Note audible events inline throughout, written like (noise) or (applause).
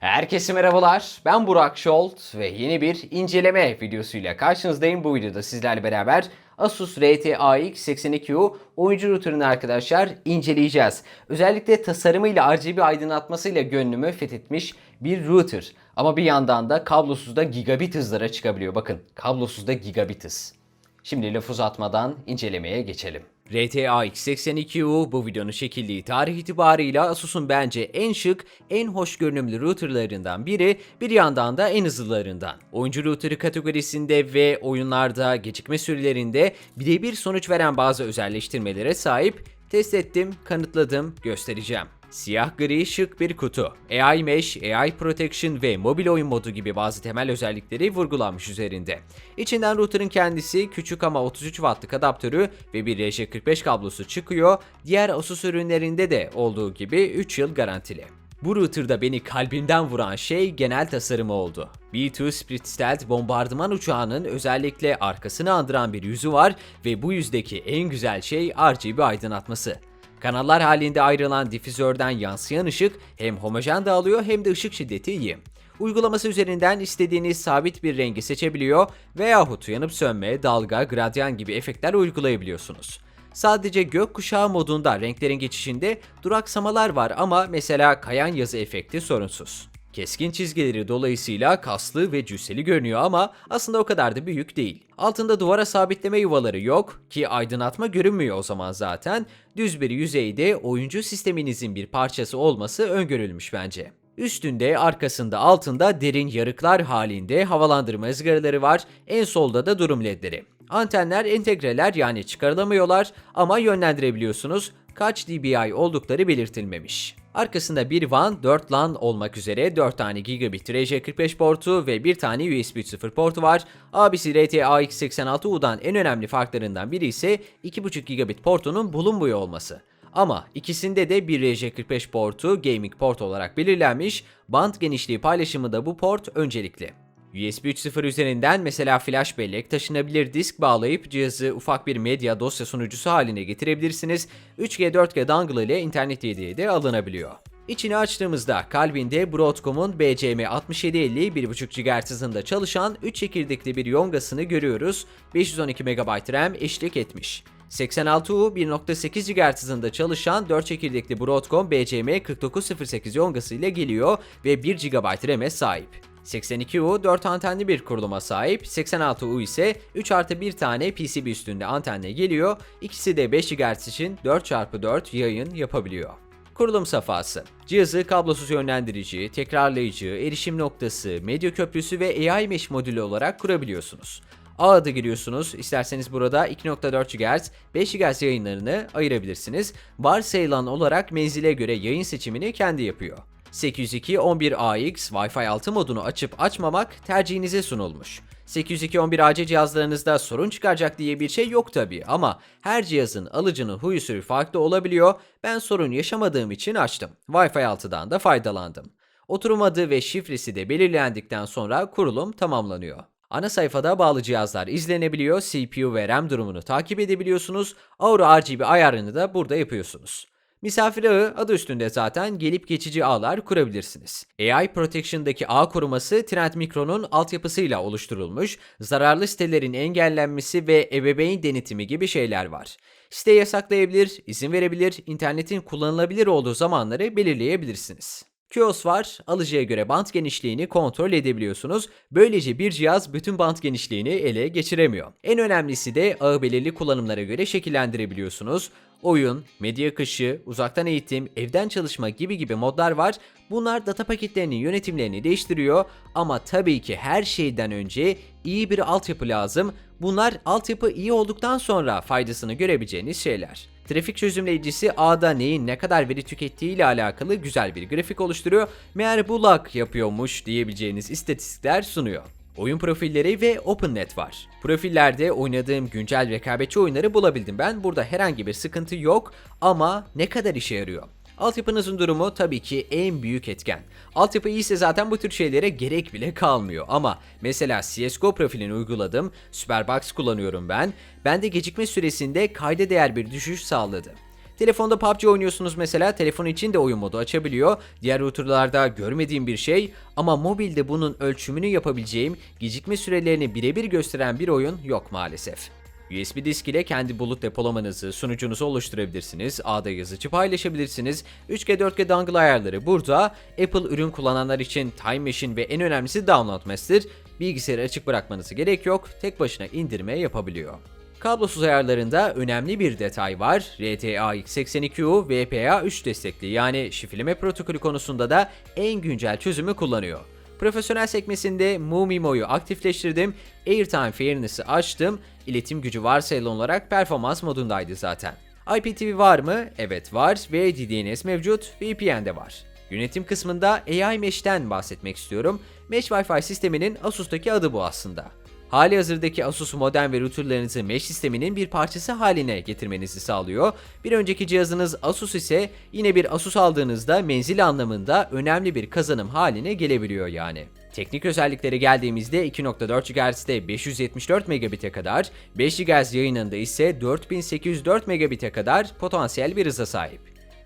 Herkese merhabalar. Ben Burak Şolt ve yeni bir inceleme videosuyla karşınızdayım. Bu videoda sizlerle beraber Asus RTX 82U oyuncu router'ını arkadaşlar inceleyeceğiz. Özellikle tasarımıyla RGB aydınlatmasıyla gönlümü fethetmiş bir router. Ama bir yandan da kablosuz da gigabit hızlara çıkabiliyor. Bakın kablosuz da gigabit hız. Şimdi laf uzatmadan incelemeye geçelim. RTX 82U bu videonun çekildiği tarih itibarıyla Asus'un bence en şık, en hoş görünümlü routerlarından biri, bir yandan da en hızlılarından. Oyuncu router'ı kategorisinde ve oyunlarda gecikme sürelerinde birebir sonuç veren bazı özelleştirmelere sahip Test ettim, kanıtladım, göstereceğim. Siyah gri şık bir kutu. AI Mesh, AI Protection ve mobil oyun modu gibi bazı temel özellikleri vurgulanmış üzerinde. İçinden router'ın kendisi küçük ama 33 wattlık adaptörü ve bir RJ45 kablosu çıkıyor. Diğer Asus ürünlerinde de olduğu gibi 3 yıl garantili. Bu router'da beni kalbimden vuran şey genel tasarımı oldu. B-2 Spirit Stealth bombardıman uçağının özellikle arkasını andıran bir yüzü var ve bu yüzdeki en güzel şey RGB aydınlatması. Kanallar halinde ayrılan difüzörden yansıyan ışık hem homojen dağılıyor hem de ışık şiddeti iyi. Uygulaması üzerinden istediğiniz sabit bir rengi seçebiliyor veyahut yanıp sönme, dalga, gradyan gibi efektler uygulayabiliyorsunuz. Sadece gökkuşağı modunda renklerin geçişinde duraksamalar var ama mesela kayan yazı efekti sorunsuz. Keskin çizgileri dolayısıyla kaslı ve cüsseli görünüyor ama aslında o kadar da büyük değil. Altında duvara sabitleme yuvaları yok ki aydınlatma görünmüyor o zaman zaten. Düz bir yüzeyde oyuncu sisteminizin bir parçası olması öngörülmüş bence. Üstünde, arkasında, altında derin yarıklar halinde havalandırma ızgaraları var. En solda da durum ledleri. Antenler entegreler yani çıkarılamıyorlar ama yönlendirebiliyorsunuz. Kaç dBi oldukları belirtilmemiş. Arkasında bir WAN, 4 LAN olmak üzere 4 tane gigabit RJ45 portu ve bir tane USB 3.0 portu var. Abisi RTX 86U'dan en önemli farklarından biri ise 2.5 gigabit portunun bulunmuyor olması. Ama ikisinde de bir RJ45 portu gaming port olarak belirlenmiş, band genişliği paylaşımı da bu port öncelikli. USB 3.0 üzerinden mesela flash bellek, taşınabilir disk bağlayıp cihazı ufak bir medya dosya sunucusu haline getirebilirsiniz. 3G 4G dongle ile internet hediye de alınabiliyor. İçini açtığımızda kalbinde Broadcom'un BCM6750 1.5 GHz hızında çalışan 3 çekirdekli bir yongasını görüyoruz. 512 MB RAM eşlik etmiş. 86U 1.8 GHz hızında çalışan 4 çekirdekli Broadcom BCM4908 yongası ile geliyor ve 1 GB RAM'e sahip. 82U 4 antenli bir kuruluma sahip, 86U ise 3 artı 1 tane PCB üstünde antenle geliyor. İkisi de 5 GHz için 4x4 yayın yapabiliyor. Kurulum safhası. Cihazı kablosuz yönlendirici, tekrarlayıcı, erişim noktası, medya köprüsü ve AI Mesh modülü olarak kurabiliyorsunuz. A adı giriyorsunuz. İsterseniz burada 2.4 GHz, 5 GHz yayınlarını ayırabilirsiniz. Varsayılan olarak menzile göre yayın seçimini kendi yapıyor. 802.11ax Wi-Fi 6 modunu açıp açmamak tercihinize sunulmuş. 802.11ac cihazlarınızda sorun çıkaracak diye bir şey yok tabi ama her cihazın alıcının huyu sürü farklı olabiliyor. Ben sorun yaşamadığım için açtım. Wi-Fi 6'dan da faydalandım. Oturum adı ve şifresi de belirlendikten sonra kurulum tamamlanıyor. Ana sayfada bağlı cihazlar izlenebiliyor, CPU ve RAM durumunu takip edebiliyorsunuz, Aura RGB ayarını da burada yapıyorsunuz. Misafir ağı adı üstünde zaten gelip geçici ağlar kurabilirsiniz. AI Protection'daki ağ koruması Trend Micro'nun altyapısıyla oluşturulmuş, zararlı sitelerin engellenmesi ve ebeveyn denetimi gibi şeyler var. Site yasaklayabilir, izin verebilir, internetin kullanılabilir olduğu zamanları belirleyebilirsiniz. QoS var, alıcıya göre bant genişliğini kontrol edebiliyorsunuz. Böylece bir cihaz bütün bant genişliğini ele geçiremiyor. En önemlisi de ağı belirli kullanımlara göre şekillendirebiliyorsunuz. Oyun, medya akışı, uzaktan eğitim, evden çalışma gibi gibi modlar var. Bunlar data paketlerinin yönetimlerini değiştiriyor ama tabii ki her şeyden önce iyi bir altyapı lazım. Bunlar altyapı iyi olduktan sonra faydasını görebileceğiniz şeyler. Trafik çözümleyicisi ağda neyin ne kadar veri tükettiği ile alakalı güzel bir grafik oluşturuyor. Meğer bu lag yapıyormuş diyebileceğiniz istatistikler sunuyor. Oyun profilleri ve OpenNet var. Profillerde oynadığım güncel rekabetçi oyunları bulabildim ben. Burada herhangi bir sıkıntı yok ama ne kadar işe yarıyor? Altyapınızın durumu tabii ki en büyük etken. Altyapı iyiyse zaten bu tür şeylere gerek bile kalmıyor ama mesela CSGO profilini uyguladım, Superbox kullanıyorum ben. Bende gecikme süresinde kayda değer bir düşüş sağladı. Telefonda PUBG oynuyorsunuz mesela telefon için de oyun modu açabiliyor. Diğer routerlarda görmediğim bir şey ama mobilde bunun ölçümünü yapabileceğim, gecikme sürelerini birebir gösteren bir oyun yok maalesef. USB disk ile kendi bulut depolamanızı, sunucunuzu oluşturabilirsiniz, ağda yazıcı paylaşabilirsiniz. 3G 4G dongle ayarları burada. Apple ürün kullananlar için Time Machine ve en önemlisi Download Master. Bilgisayarı açık bırakmanıza gerek yok, tek başına indirme yapabiliyor. Kablosuz ayarlarında önemli bir detay var. RTAX82U VPA3 destekli yani şifreleme protokolü konusunda da en güncel çözümü kullanıyor. Profesyonel sekmesinde MuMimo'yu aktifleştirdim, Airtime Fairness'ı açtım, iletim gücü varsayılan olarak performans modundaydı zaten. IPTV var mı? Evet var ve DDNS mevcut, VPN de var. Yönetim kısmında AI Mesh'ten bahsetmek istiyorum. Mesh Wi-Fi sisteminin Asus'taki adı bu aslında. Hali hazırdaki Asus modem ve routerlarınızı mesh sisteminin bir parçası haline getirmenizi sağlıyor. Bir önceki cihazınız Asus ise yine bir Asus aldığınızda menzil anlamında önemli bir kazanım haline gelebiliyor yani. Teknik özelliklere geldiğimizde 2.4 GHz'de 574 megabit'e kadar, 5 GHz yayınında ise 4804 megabit'e kadar potansiyel bir hıza sahip.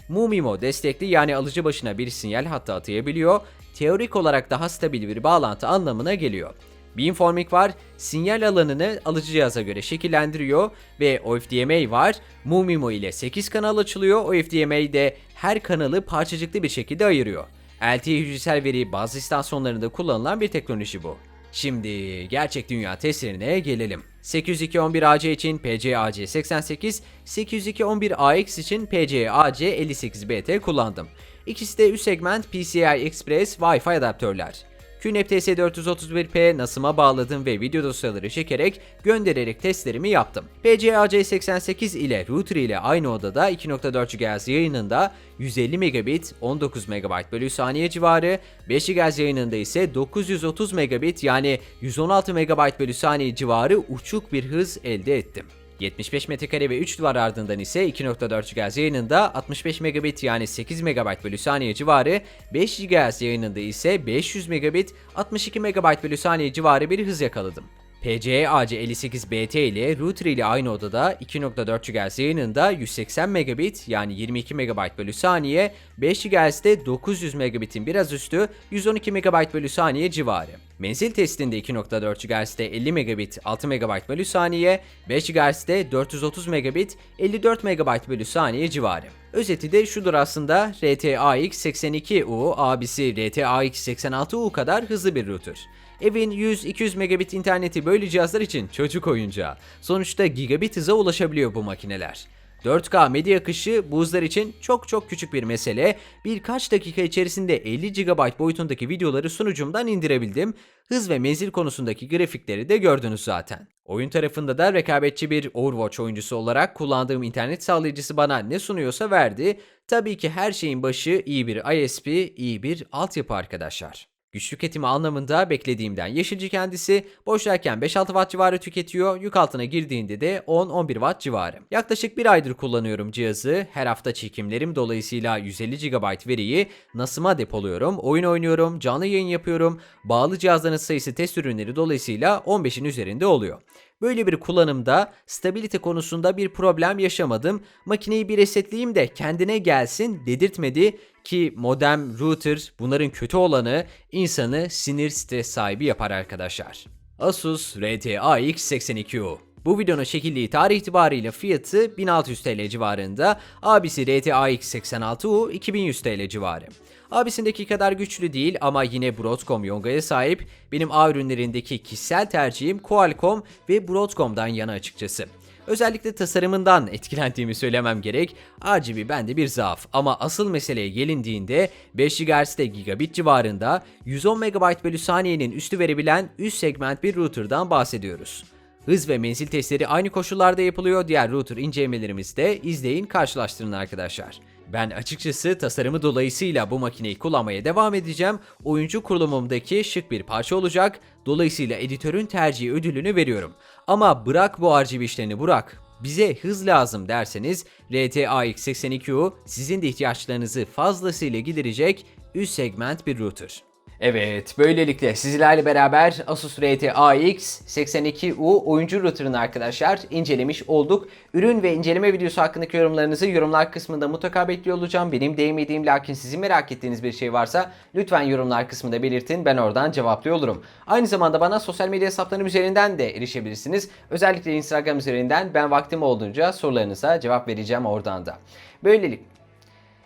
MuMimo destekli yani alıcı başına bir sinyal hattı atayabiliyor, teorik olarak daha stabil bir bağlantı anlamına geliyor. Beamforming var, sinyal alanını alıcı cihaza göre şekillendiriyor ve OFDMA var. MuMimo ile 8 kanal açılıyor. OFDMA de her kanalı parçacıklı bir şekilde ayırıyor. LTE hücresel veri bazı istasyonlarında kullanılan bir teknoloji bu. Şimdi gerçek dünya testlerine gelelim. 802.11ac için PCAC88, 802.11ax için PCAC58BT kullandım. İkisi de üst segment PCI Express Wi-Fi adaptörler. QNAP TS431P NAS'ıma bağladım ve video dosyaları çekerek göndererek testlerimi yaptım. PCAC88 ile router ile aynı odada 2.4 GHz yayınında 150 megabit 19 MB bölü saniye civarı, 5 GHz yayınında ise 930 megabit yani 116 MB bölü saniye civarı uçuk bir hız elde ettim. 75 metrekare ve 3 duvar ardından ise 2.4 GHz yayınında 65 megabit yani 8 MB bölü saniye civarı, 5 GHz yayınında ise 500 megabit 62 MB bölü saniye civarı bir hız yakaladım. PCE AC58BT ile router ile aynı odada 2.4 GHz yayınında 180 megabit yani 22 MB bölü saniye, 5 GHz'de 900 megabit'in biraz üstü 112 MB bölü saniye civarı. Menzil testinde 2.4 GHz'de 50 megabit 6 MB bölü saniye, 5 GHz'de 430 megabit 54 MB bölü saniye civarı. Özeti de şudur aslında RTAX 82U abisi RTAX 86U kadar hızlı bir router. Evin 100-200 megabit interneti böyle cihazlar için çocuk oyuncağı. Sonuçta gigabit hıza ulaşabiliyor bu makineler. 4K medya akışı bu hızlar için çok çok küçük bir mesele. Birkaç dakika içerisinde 50 GB boyutundaki videoları sunucumdan indirebildim. Hız ve menzil konusundaki grafikleri de gördünüz zaten. Oyun tarafında da rekabetçi bir Overwatch oyuncusu olarak kullandığım internet sağlayıcısı bana ne sunuyorsa verdi. Tabii ki her şeyin başı iyi bir ISP, iyi bir altyapı arkadaşlar. Güç tüketimi anlamında beklediğimden yeşilci kendisi boşlarken 5-6 watt civarı tüketiyor, yük altına girdiğinde de 10-11 watt civarı. Yaklaşık bir aydır kullanıyorum cihazı. Her hafta çekimlerim dolayısıyla 150 GB veriyi NAS'ıma depoluyorum, oyun oynuyorum, canlı yayın yapıyorum. Bağlı cihazların sayısı test ürünleri dolayısıyla 15'in üzerinde oluyor. Böyle bir kullanımda stabilite konusunda bir problem yaşamadım. Makineyi bir resetleyeyim de kendine gelsin dedirtmedi ki modem, router bunların kötü olanı insanı sinir stres sahibi yapar arkadaşlar. Asus RTX 82U bu videonun çekildiği tarih itibariyle fiyatı 1600 TL civarında, abisi RTX 86U 2100 TL civarı. Abisindeki kadar güçlü değil ama yine Broadcom Yonga'ya sahip. Benim A ürünlerindeki kişisel tercihim Qualcomm ve Broadcom'dan yana açıkçası. Özellikle tasarımından (laughs) etkilendiğimi söylemem gerek. RGB bende bir zaaf ama asıl meseleye gelindiğinde 5 GHz'de gigabit civarında 110 MB bölü saniyenin üstü verebilen üst segment bir router'dan bahsediyoruz. Hız ve menzil testleri aynı koşullarda yapılıyor. Diğer router incelemelerimizi de izleyin, karşılaştırın arkadaşlar. Ben açıkçası tasarımı dolayısıyla bu makineyi kullanmaya devam edeceğim. Oyuncu kurulumumdaki şık bir parça olacak. Dolayısıyla editörün tercihi ödülünü veriyorum. Ama bırak bu RGB işlerini bırak. Bize hız lazım derseniz RTX 82U sizin de ihtiyaçlarınızı fazlasıyla giderecek üst segment bir router. Evet, böylelikle sizlerle beraber Asus RT AX 82U oyuncu router'ını arkadaşlar incelemiş olduk. Ürün ve inceleme videosu hakkındaki yorumlarınızı yorumlar kısmında mutlaka bekliyor olacağım. Benim değmediğim lakin sizin merak ettiğiniz bir şey varsa lütfen yorumlar kısmında belirtin. Ben oradan cevaplıyor olurum. Aynı zamanda bana sosyal medya hesaplarım üzerinden de erişebilirsiniz. Özellikle Instagram üzerinden ben vaktim olduğunca sorularınıza cevap vereceğim oradan da. Böylelikle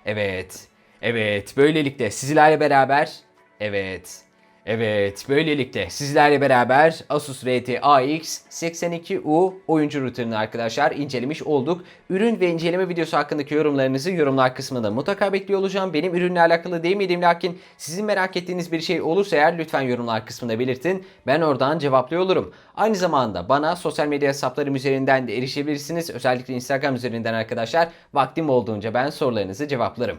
Evet. Evet. Böylelikle sizlerle beraber Evet. Evet. Böylelikle sizlerle beraber Asus RT AX 82U oyuncu router'ını arkadaşlar incelemiş olduk. Ürün ve inceleme videosu hakkındaki yorumlarınızı yorumlar kısmında mutlaka bekliyor olacağım. Benim ürünle alakalı değmediğim lakin sizin merak ettiğiniz bir şey olursa eğer lütfen yorumlar kısmında belirtin. Ben oradan cevaplıyor olurum. Aynı zamanda bana sosyal medya hesaplarım üzerinden de erişebilirsiniz. Özellikle Instagram üzerinden arkadaşlar. Vaktim olduğunca ben sorularınızı cevaplarım.